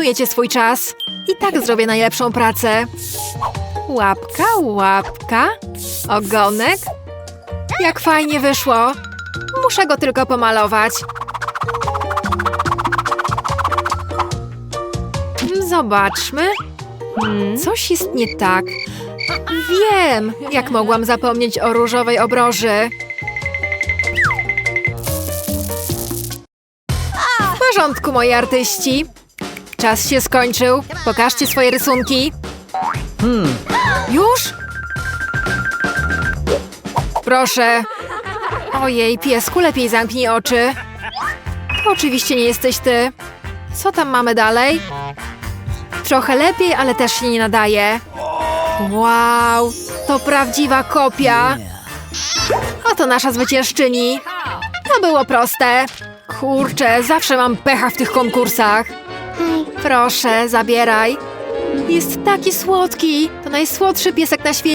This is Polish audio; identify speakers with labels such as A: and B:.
A: Zmarnujecie swój czas. I tak zrobię najlepszą pracę. Łapka, łapka, ogonek. Jak fajnie wyszło. Muszę go tylko pomalować. Zobaczmy. Coś jest nie tak. Wiem, jak mogłam zapomnieć o różowej obroży. W porządku, moi artyści. Czas się skończył. Pokażcie swoje rysunki. Już? Proszę. Ojej, piesku, lepiej zamknij oczy. To oczywiście nie jesteś ty. Co tam mamy dalej? Trochę lepiej, ale też się nie nadaje. Wow, to prawdziwa kopia. Oto nasza zwyciężczyni. To było proste. Kurczę, zawsze mam pecha w tych konkursach. Proszę, zabieraj. Jest taki słodki. To najsłodszy piesek na świecie.